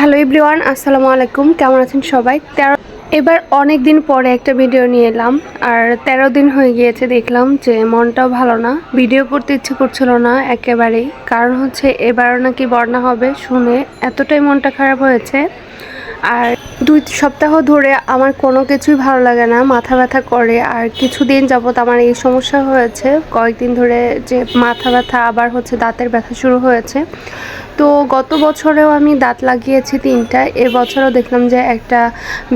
Hello everyone, আসসালামু আলাইকুম। কেমন আছেন সবাই? তেরো এবার অনেক দিন পরে একটা ভিডিও নিয়ে এলাম, আর তেরো দিন হয়ে গিয়েছে দেখলাম যে মনটাও ভালো না। ভিডিও করতে ইচ্ছে করছিল না একেবারেই। কারণ হচ্ছে এবারও নাকি বর্ণা হবে শুনে এতটাই মনটা খারাপ হয়েছে। আর দুই সপ্তাহ ধরে আমার কোনো কিছুই ভালো লাগে না, মাথা ব্যথা করে। আর কিছুদিন যাবৎ আমার এই সমস্যা হয়েছে। কয়েকদিন ধরে যে মাথা ব্যথা, আবার হচ্ছে দাঁতের ব্যথা শুরু হয়েছে। তো গত বছরেও আমি দাঁত লাগিয়েছি তিনটা এবছরও দেখলাম যে একটা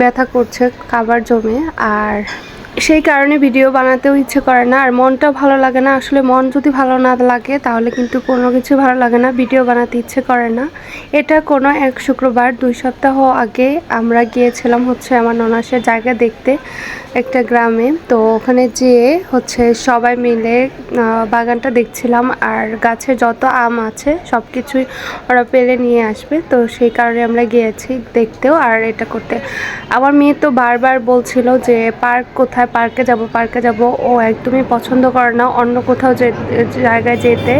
ব্যথা করছে কাবার জমে। আর সেই কারণে ভিডিও বানাতেও ইচ্ছে করে না। আর মনটাও ভালো লাগে না। আসলে মন যদি ভালো না লাগে, তাহলে কিন্তু কোনো কিছু ভালো লাগে না। ভিডিও বানাতে ইচ্ছে করে না। এটা কোনো এক শুক্রবার, দুই সপ্তাহ আগে আমরা গিয়েছিলাম হচ্ছে আমার ননাসের জায়গা দেখতে একটা গ্রামে। তো ওখানে যেয়ে হচ্ছে সবাই মিলে বাগানটা দেখছিলাম। আর গাছে যত আম আছে সব কিছুই ওরা পেলে নিয়ে আসবে। তো সেই কারণে আমরা গিয়েছি দেখতেও। আর এটা করতে, আমার মেয়ে তো বারবার বলছিল যে, পার্ক কোথায় পার্কে যাব পার্কে যাব। ও একদমই পছন্দ করে না, অন্য কোথাও জায়গায় যেতে।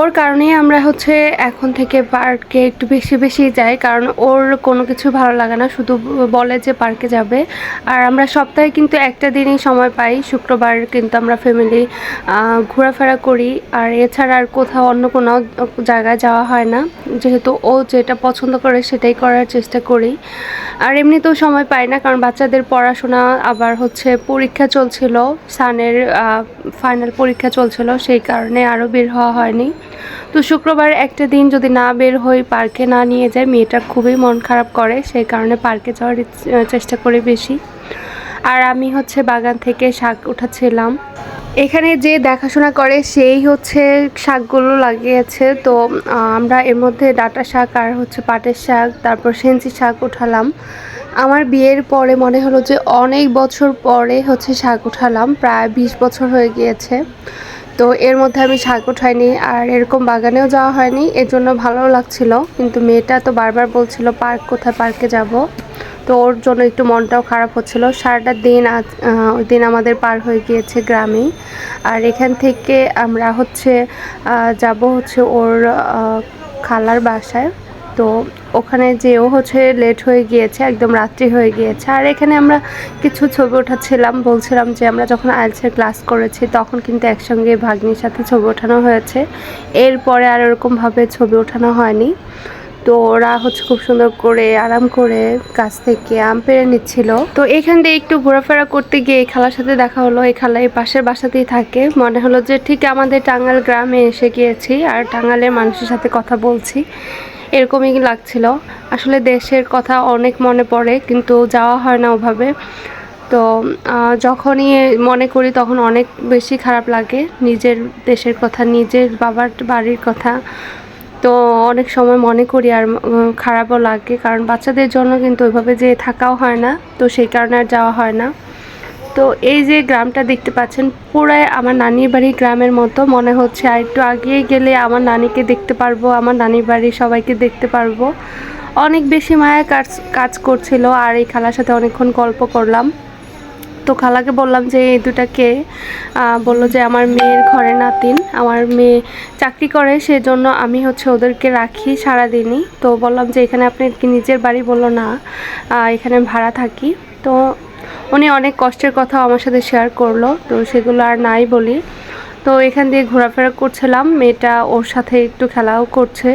ওর কারণেই আমরা হচ্ছে এখন থেকে পার্কে একটু বেশি বেশি যাই, কারণ ওর কোনো কিছু ভালো লাগে না, শুধু বলে যে পার্কে যাবে। আর আমরা সপ্তাহে কিন্তু একটা দিনই সময় পাই, শুক্রবার কিন্তু আমরা ফ্যামিলি ঘোরাফেরা করি। আর এছাড়া আর কোথাও, অন্য কোনো জায়গায় যাওয়া হয় না। যেহেতু ও যেটা পছন্দ করে সেটাই করার চেষ্টা করি। আর এমনিতেও সময় পাই না, কারণ বাচ্চাদের পড়াশোনা আবার হচ্ছে পরীক্ষা চলছিল, সানের ফাইনাল পরীক্ষা চলছিল, সেই কারণে আরও বের হওয়া হয়নি। তো শুক্রবার একটা দিন যদি না বের হই, পার্কে না নিয়ে যায় মেয়েটা খুবই মন খারাপ করে, সেই কারণে পার্কে যাওয়ার চেষ্টা করি বেশি। আর আমি হচ্ছে বাগান থেকে শাক উঠাচ্ছিলাম। এখানে যে দেখাশোনা করে সেই হচ্ছে শাকগুলো লাগিয়েছে। তো আমরা এর মধ্যে ডাটা শাক আর হচ্ছে পাটের শাক, তারপর সেঞ্চি শাক উঠালাম। আমার বিয়ের পরে মনে হলো যে অনেক বছর পরে হচ্ছে শাক উঠালাম, প্রায় বিশ বছর হয়ে গিয়েছে। তো, এর মধ্যে আমি শাক উঠাইনি আর এরকম বাগানেও যাওয়া হয়নি, এর জন্য ভালো লাগছিল। কিন্তু মেয়েটা তো বারবার বলছিল, পার্ক, কোথায় পার্কে যাব? তো ওর জন্য একটু মনটাও খারাপ হচ্ছিল। সারাটা দিন ওই দিন আমাদের পার হয়ে গিয়েছে গ্রামেই। আর এখান থেকে আমরা হচ্ছে যাব হচ্ছে ওর খালার বাসায়। তো ওখানে যেও হচ্ছে লেট হয়ে গিয়েছে, একদম রাত্রি হয়ে গিয়েছে। আর এখানে আমরা কিছু ছবি ওঠাচ্ছিলাম, বলছিলাম যে আমরা যখন আইএলসের ক্লাস করেছি, তখন কিন্তু একসঙ্গে ভাগ্নির সাথে ছবি ওঠানো হয়েছে। এরপরে আর ওরকমভাবে ছবি ওঠানো হয়নি। তো ওরা হচ্ছে খুব সুন্দর করে আরাম করে গাছ থেকে আম পেড়ে নিচ্ছিল। তো এখান দিয়ে একটু ঘোরাফেরা করতে গিয়ে এই খালার সাথে দেখা হলো। এই খালা এই পাশের বাসাতেই থাকে। মনে হলো যে ঠিক আমাদের টাঙ্গাল গ্রামে এসে গিয়েছি আর টাঙ্গালের মানুষের সাথে কথা বলছি। এরকমই লাগছিল। আসলে দেশের কথা অনেক মনে পড়ে, কিন্তু যাওয়া হয় না ওভাবে। তো যখনই মনে করি তখন অনেক বেশি খারাপ লাগে। নিজের দেশের কথা, নিজের বাবার বাড়ির কথা। অনেক সময় মনে করি আর খারাপও লাগে। কারণ বাচ্চাদের জন্য কিন্তু ওইভাবে যে থাকাও হয় না, তো সেই কারণে আর যাওয়া হয় না। তো এই যে গ্রামটা দেখতে পাচ্ছেন, পুরাই আমার নানির বাড়ি গ্রামের মতো। মনে হচ্ছে আর একটু আগিয়ে গেলে আমার নানিকে দেখতে পারব, আমার নানির বাড়ির সবাইকে দেখতে পারব। অনেক বেশি মায়া কাজ কাজ করছিল, আর এই খালার সাথে অনেকক্ষণ গল্প করলাম। তো খালাকে বললাম যে, এই দুটা কে? বলল যে, আমার মেয়ের ঘরে নাতিন। আমার মেয়ে চাকরি করে, সেজন্য আমি হচ্ছে ওদেরকে রাখি সারাদিনই। তো বললাম যে, এখানে আপনি কি নিজের বাড়ি? বলল, না। এখানে ভাড়া থাকি। তো উনি অনেক কষ্টের কথা আমার সাথে শেয়ার করল। তো সেগুলো আর নাই বলি। তো এখান দিয়ে ঘোরাফেরা করছিলাম। মেয়েটা ওর সাথে একটু খেলাও করছে।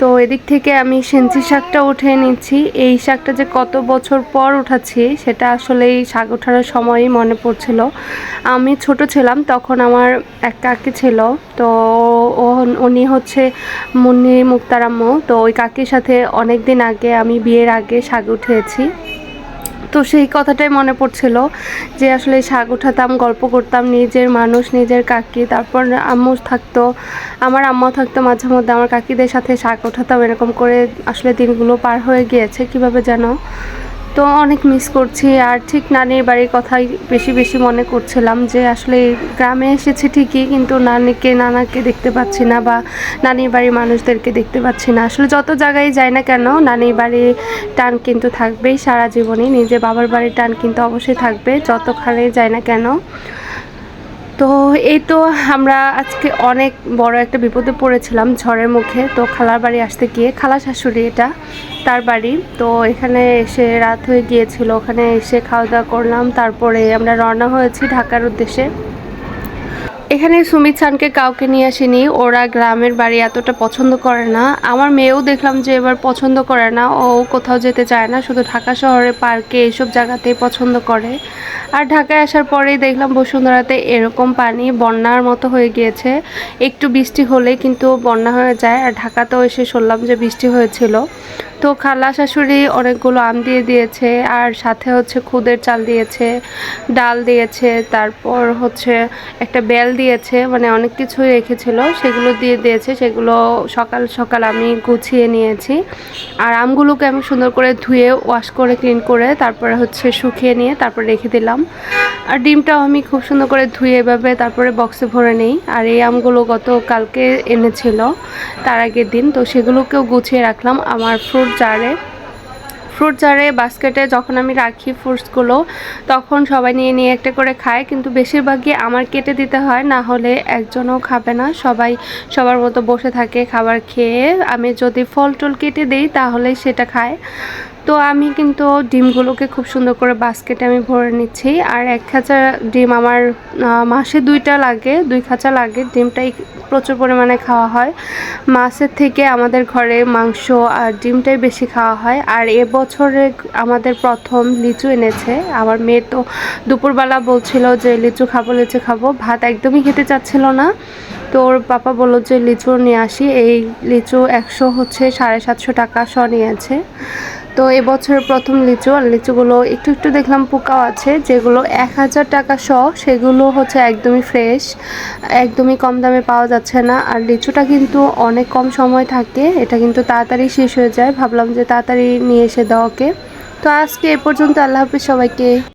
তো এদিক থেকে আমি সেঞ্চি শাকটা উঠে নিচ্ছি। এই শাকটা যে কত বছর পর উঠাচ্ছি, সেটা আসলে এই শাক ওঠার সময়ই মনে পড়ছিল। আমি ছোট ছিলাম, তখন আমার এক কাকি ছিল। তো উনি হচ্ছে মুন্নি মুক্তারাম্মু তো ওই কাকির সাথে অনেক দিন আগে আমি বিয়ের আগে শাক উঠিয়েছি। তো সেই কথাটাই মনে পড়ছিল যে আসলে শাক উঠাতাম, গল্প করতাম, নিজের মানুষ, নিজের কাকি, তারপর আম্মু থাকতো, আমার আম্মাও থাকতো মাঝে মধ্যে, আমার কাকিদের সাথে শাক উঠাতাম, এরকম করে আসলে দিনগুলো পার হয়ে গিয়েছে, কীভাবে যেন তো অনেক মিস করছি। আর ঠিক নানির বাড়ির কথাই বেশি বেশি মনে করছিলাম যে, আসলে গ্রামে এসেছি ঠিকই, কিন্তু নানিকে, নানাকে দেখতে পাচ্ছি না বা নানির বাড়ির মানুষদেরকে দেখতে পাচ্ছি না। আসলে যত জায়গায় যাই না কেন, নানির বাড়ির টান কিন্তু থাকবেই সারা জীবনে নিজে বাবার বাড়ির টান কিন্তু অবশ্যই থাকবে। যতখানে যাই না কেন তো এই তো আমরা আজকে অনেক বড় একটা বিপদে পড়েছিলাম ঝড়ের মুখে। তো খালার বাড়ি আসতে গিয়ে, খালা শাশুড়ি এটা, তার বাড়ি। তো এখানে এসে রাত হয়ে গিয়েছিল, ওখানে এসে খাওয়া দাওয়া করলাম। তারপরে আমরা রওনা হয়েছি ঢাকার উদ্দেশ্যে। এখানে সুমিত চানকে কাউকে নিয়ে আসেনি। ওরা গ্রামের বাড়ি এতটা পছন্দ করে না। আমার মেয়েও দেখলাম যে এবার পছন্দ করে না। ও কোথাও যেতে চায় না। শুধু ঢাকা শহরে পার্কে এইসব জায়গাতেই পছন্দ করে। আর ঢাকায় আসার পরেই দেখলাম বসুন্ধরাতে এরকম পানি বন্যার মতো হয়ে গিয়েছে। একটু বৃষ্টি হলে কিন্তু বন্যা হয়ে যায়। আর ঢাকাতেও এসে শুনলাম যে বৃষ্টি হয়েছিল। তো খালা শাশুড়ি অনেকগুলো আম দিয়ে দিয়েছে, আর সাথে হচ্ছে খুদের চাল দিয়েছে, ডাল দিয়েছে, তারপর হচ্ছে একটা বেল দিয়েছে মানে অনেক কিছুই রেখেছিল, সেগুলো দিয়ে দিয়েছে, সেগুলো সকাল সকাল আমি গুছিয়ে নিয়েছি। আর আমগুলোকে আমি সুন্দর করে ধুয়ে ওয়াশ করে ক্লিন করে, তারপরে হচ্ছে শুকিয়ে নিয়ে তারপর রেখে দিলাম। আর ডিমটাও আমি খুব সুন্দর করে ধুয়ে এভাবে তারপরে বক্সে ভরে নিই। আর এই আমগুলো গত কালকে এনেছিল, তার আগের দিন, তো সেগুলোকেও গুছিয়ে রাখলাম। আমার ফ্রুট জারে ফ্রুট জারে বাস্কেটে যখন আমি রাখি ফ্রুটসগুলো তখন সবাই নিয়ে নিয়ে একটা করে খায়। কিন্তু বেশিরভাগই আমার কেটে দিতে হয়, না হলে একজনও খাবে না। সবাই সবার মতো বসে থাকে খাবার খেয়ে। আমি যদি ফল টল কেটে দিই, তাহলে সেটা খায়। তো আমি কিন্তু ডিমগুলোকে খুব সুন্দর করে বাস্কেটে আমি ভরে নিচ্ছি। আর এক খাঁচা ডিম আমার মাসে দুইটা লাগে, দুই খাঁচা লাগে, ডিমটাই প্রচুর পরিমাণে খাওয়া হয়। মাছের থেকে আমাদের ঘরে মাংস আর ডিমটাই বেশি খাওয়া হয়। আর এবছরে আমাদের প্রথম লিচু এনেছে। আমার মেয়ে তো দুপুরবেলা বলছিল যে, লিচু খাব লিচু খাব। ভাত একদমই খেতে চাচ্ছিল না। তো ওর পাপা বলল যে, লিচু নিয়ে আসি। এই লিচু একশো হচ্ছে সাড়ে সাতশো টাকা শ নিয়েছে। তো এবছরের প্রথম লিচু, আর লিচুগুলো একটু একটু দেখলাম পোকাও আছে, যেগুলো এক হাজার টাকা শ সেগুলো হচ্ছে একদমই ফ্রেশ একদমই কম দামে পাওয়া যাচ্ছে না। আর লিচুটা কিন্তু অনেক কম সময় থাকে, এটা কিন্তু তাড়াতাড়ি শেষ হয়ে যায়। ভাবলাম যে তাড়াতাড়ি নিয়ে এসে দেওয়াকে। তো আজকে এ পর্যন্ত, আল্লাহ হাফিজ সবাইকে।